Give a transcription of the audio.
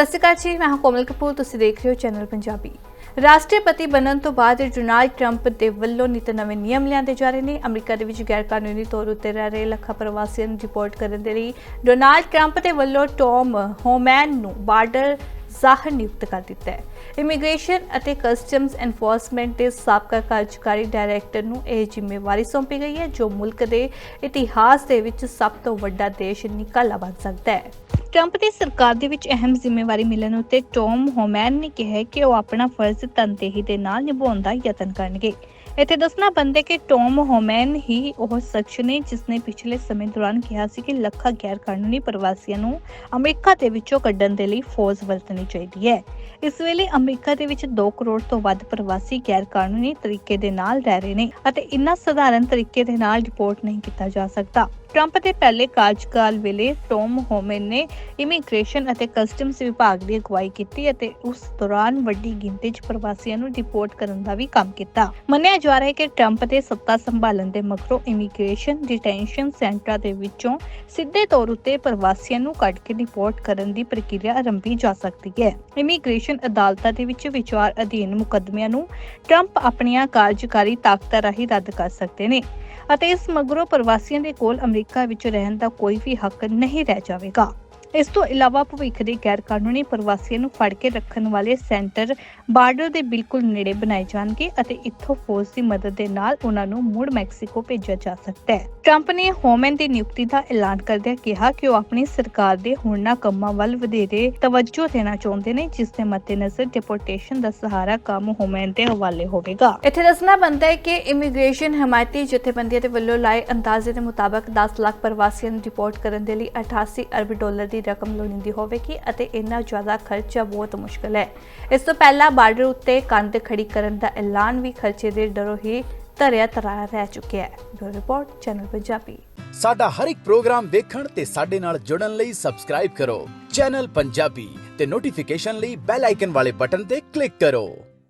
ਸਤਿ ਸ਼੍ਰੀ ਅਕਾਲ ਜੀ, ਮੈਂ ਹਾਂ ਕੋਮਲ ਕਪੂਰ, ਤੁਸੀਂ ਦੇਖ ਰਹੇ ਹੋ ਚੈਨਲ ਪੰਜਾਬੀ। ਰਾਸ਼ਟਰਪਤੀ ਬਣਨ ਤੋਂ ਬਾਅਦ ਡੋਨਾਲਡ ਟਰੰਪ ਦੇ ਵੱਲੋਂ ਨਿਤ ਨਵੇਂ ਨਿਯਮ ਲਿਆਂਦੇ ਜਾ ਰਹੇ ਨੇ। ਅਮਰੀਕਾ ਦੇ ਵਿੱਚ ਗੈਰ ਕਾਨੂੰਨੀ ਤੌਰ ਉੱਤੇ ਰਹਿ ਰਹੇ ਲੱਖਾਂ ਪ੍ਰਵਾਸੀਆਂ ਨੂੰ ਰਿਪੋਰਟ ਕਰਨ ਦੇ ਲਈ ਡੋਨਾਲਡ ਟਰੰਪ ਦੇ ਵੱਲੋਂ ਟੌਮ ਹੋਮੈਨ ਨੂੰ ਬਾਰਡਰ ਜ਼ਾਹਰ ਨਿਯੁਕਤ ਕਰ ਦਿੱਤਾ ਹੈ। ਇਮੀਗ੍ਰੇਸ਼ਨ ਅਤੇ ਕਸਟਮਸ ਐਨਫੋਰਸਮੈਂਟ ਦੇ ਸਾਬਕਾ ਕਾਰਜਕਾਰੀ ਡਾਇਰੈਕਟਰ ਨੂੰ ਇਹ ਜ਼ਿੰਮੇਵਾਰੀ ਸੌਂਪੀ ਗਈ ਹੈ, ਜੋ ਮੁਲਕ ਦੇ ਇਤਿਹਾਸ ਦੇ ਵਿੱਚ ਸਭ ਤੋਂ ਵੱਡਾ ਦੇਸ਼ ਨਿਕਾਲਾ ਬਣ ਸਕਦਾ ਹੈ। ਟਰੰਪ ਦੀ ਸਰਕਾਰ ਦੇ ਵਿੱਚ ਅਹਿਮ ਜ਼ਿੰਮੇਵਾਰੀ ਮਿਲਣ ਉੱਤੇ ਟੌਮ ਹੋਮੈਨ ਨੇ ਕਿਹਾ ਕਿ ਉਹ ਆਪਣਾ ਫਰਜ਼ ਤਨਦੇਹੀ ਦੇ ਨਾਲ ਨਿਭਾਉਣ ਦਾ ਯਤਨ ਕਰਨਗੇ। ਇੱਥੇ ਦੱਸਣਾ ਬੰਦੇ ਕਿ ਟੌਮ ਹੋਮੈਨ ਹੀ ਉਹ ਸ਼ਖਸ ਨੇ ਜਿਸ ਨੇ ਪਿਛਲੇ ਸਮੇਂ ਦੌਰਾਨ ਕਿਹਾ ਸੀ ਕਿ ਲੱਖਾਂ ਗੈਰ ਕਾਨੂੰਨੀ ਪ੍ਰਵਾਸੀਆਂ ਨੂੰ ਅਮਰੀਕਾ ਦੇ ਵਿੱਚੋਂ ਕੱਢਣ ਦੇ ਲਈ ਫੌਜ ਵਰਤਣੀ ਚਾਹੀਦੀ ਹੈ। ਇਸ ਵੇਲੇ ਅਮਰੀਕਾ ਦੇ ਵਿੱਚ 2 ਕਰੋੜ ਤੋਂ ਵੱਧ ਪ੍ਰਵਾਸੀ ਗੈਰ ਕਾਨੂੰਨੀ ਤਰੀਕੇ ਦੇ ਨਾਲ ਰਹਿ ਰਹੇ ਨੇ ਅਤੇ ਇਨ੍ਹਾਂ ਸਧਾਰਨ ਤਰੀਕੇ ਦੇ ਨਾਲ ਰਿਪੋਰਟ ਨਹੀਂ ਕੀਤਾ ਜਾ ਸਕਦਾ। ਟਰੰਪ ਦੇ ਪਹਿਲੇ ਕਾਰਜਕਾਲ ਵੇਲੇ ਟੌਮ ਹੋਮਨ ਨੇ ਇਮੀਗ੍ਰੇਸ਼ਨ ਅਤੇ ਕਸਟਮਸ ਵਿਭਾਗ ਦੀ ਅਗਵਾਈ ਕੀਤੀ ਅਤੇ ਉਸ ਦੌਰਾਨ ਵੱਡੀ ਗਿਣਤੀ 'ਚ ਪ੍ਰਵਾਸੀਆਂ ਨੂੰ ਡਿਪੋਰਟ ਕਰਨ ਦਾ ਵੀ ਕੰਮ ਕੀਤਾ। ਮੰਨਿਆ ਜਾ ਰਿਹਾ ਹੈ ਕਿ ਟਰੰਪ ਦੇ ਸੱਤਾ ਸੰਭਾਲਣ ਦੇ ਮਗਰੋਂ ਇਮੀਗ੍ਰੇਸ਼ਨ ਡਿਟੈਂਸ਼ਨ ਸੈਂਟਰਾਂ ਦੇ ਵਿੱਚੋਂ ਸਿੱਧੇ ਤੌਰ ਉੱਤੇ ਪ੍ਰਵਾਸੀਆਂ ਨੂੰ ਕੱਢ ਕੇ ਰਿਪੋਰਟ ਕਰਨ ਦੀ ਪ੍ਰਕਿਰਿਆ ਆਰੰਭੀ ਜਾ ਸਕਦੀ ਹੈ। ਇਮੀਗ੍ਰੇਸ਼ਨ ਅਦਾਲਤਾਂ ਦੇ ਵਿੱਚ ਵਿਚਾਰ ਅਧੀਨ ਮੁਕੱਦਮਿਆਂ ਨੂੰ ਟਰੰਪ ਆਪਣੀਆਂ ਕਾਰਜਕਾਰੀ ਤਾਕਤਾਂ ਰਾਹੀਂ ਰੱਦ ਕਰ ਸਕਦੇ ਨੇ ਅਤੇ ਇਸ ਮਗਰੋਂ ਪ੍ਰਵਾਸੀਆਂ ਦੇ ਕੋਲ ਅਮਰੀਕਾ ਵਿੱਚ ਰਹਿਣ ਦਾ ਕੋਈ ਵੀ ਹੱਕ ਨਹੀਂ ਰਹਿ ਜਾਵੇਗਾ। ਇਸ ਤੋਂ ਇਲਾਵਾ ਭਵਿੱਖ ਦੇ ਗੈਰ ਕਾਨੂੰਨੀ ਪ੍ਰਵਾਸੀਆਂ ਨੂੰ ਫੜ ਕੇ ਰੱਖਣ ਵਾਲੇ ਸੈਂਟਰ ਬਾਰਡਰ ਦੇ ਬਿਲਕੁਲ ਨੇੜੇ ਬਣਾਏ ਜਾਣਗੇ ਅਤੇ ਇੱਥੋਂ ਫੌਜ ਦੀ ਮਦਦ ਦੇ ਨਾਲ ਉਹਨਾਂ ਨੂੰ ਮੁੜ ਮੈਕਸੀਕੋ ਭੇਜਿਆ ਜਾ ਸਕਦਾ ਹੈ। ਟਰੰਪ ਨੇ ਹੋਮਨ ਦੀ ਨਿਯੁਕਤੀ ਦਾ ਐਲਾਨ ਕਰਦਿਆਂ ਕਿਹਾ ਕਿ ਉਹ ਆਪਣੀ ਸਰਕਾਰ ਦੇ ਹੋਰਨਾਂ ਕੰਮਾਂ ਵੱਲ ਵਧੇਰੇ ਤਵੱਜੋ ਦੇਣਾ ਚਾਹੁੰਦੇ ਨੇ, ਜਿਸ ਦੇ ਮੱਦੇਨਜ਼ਰ ਡਿਪੋਰਟੇਸ਼ਨ ਦਾ ਸਹਾਰਾ ਕੰਮ ਹੋਮੈਨ ਦੇ ਹਵਾਲੇ ਹੋਵੇਗਾ। ਇੱਥੇ ਦੱਸਣਾ ਬਣਦਾ ਹੈ ਕਿ ਇਮੀਗ੍ਰੇਸ਼ਨ ਹਮਾਇਤੀ ਜਥੇਬੰਦੀਆਂ ਦੇ ਵੱਲੋਂ ਲਾਏ ਅੰਦਾਜ਼ੇ ਦੇ ਮੁਤਾਬਕ 10 ਲੱਖ ਪ੍ਰਵਾਸੀਆਂ ਨੂੰ ਡਿਪੋਰਟ ਕਰਨ ਦੇ ਲਈ 88 ਅਰਬ ਡਾਲਰ ਦੀ ਦੀ ਰਕਮ ਲੋੜੀਂਦੀ ਹੋਵੇਗੀ ਅਤੇ ਇੰਨਾ ਜ਼ਿਆਦਾ ਖਰਚਾ ਬਹੁਤ ਮੁਸ਼ਕਲ ਹੈ। ਇਸ ਤੋਂ ਪਹਿਲਾਂ ਬਾਰਡਰ ਉੱਤੇ ਕੰਧ ਖੜੀ ਕਰਨ ਦਾ ਐਲਾਨ ਵੀ ਖਰਚੇ ਦੇ ਡਰੋਂ ਹੀ ਧਰਿਆ ਤਰਾਇਆ ਰਹਿ ਚੁੱਕਿਆ ਹੈ। Bureau report, channel Punjabi. ਸਾਡਾ ਹਰ ਇੱਕ ਪ੍ਰੋਗਰਾਮ ਦੇਖਣ ਤੇ ਸਾਡੇ ਨਾਲ ਜੁੜਨ ਲਈ ਸਬਸਕ੍ਰਾਈਬ ਕਰੋ। ਚੈਨਲ ਪੰਜਾਬੀ ਤੇ ਨੋਟੀਫਿਕੇਸ਼ਨ ਲਈ ਬੈਲ ਆਈਕਨ ਵਾਲੇ ਬਟਨ ਤੇ ਕਲਿੱਕ ਕਰੋ।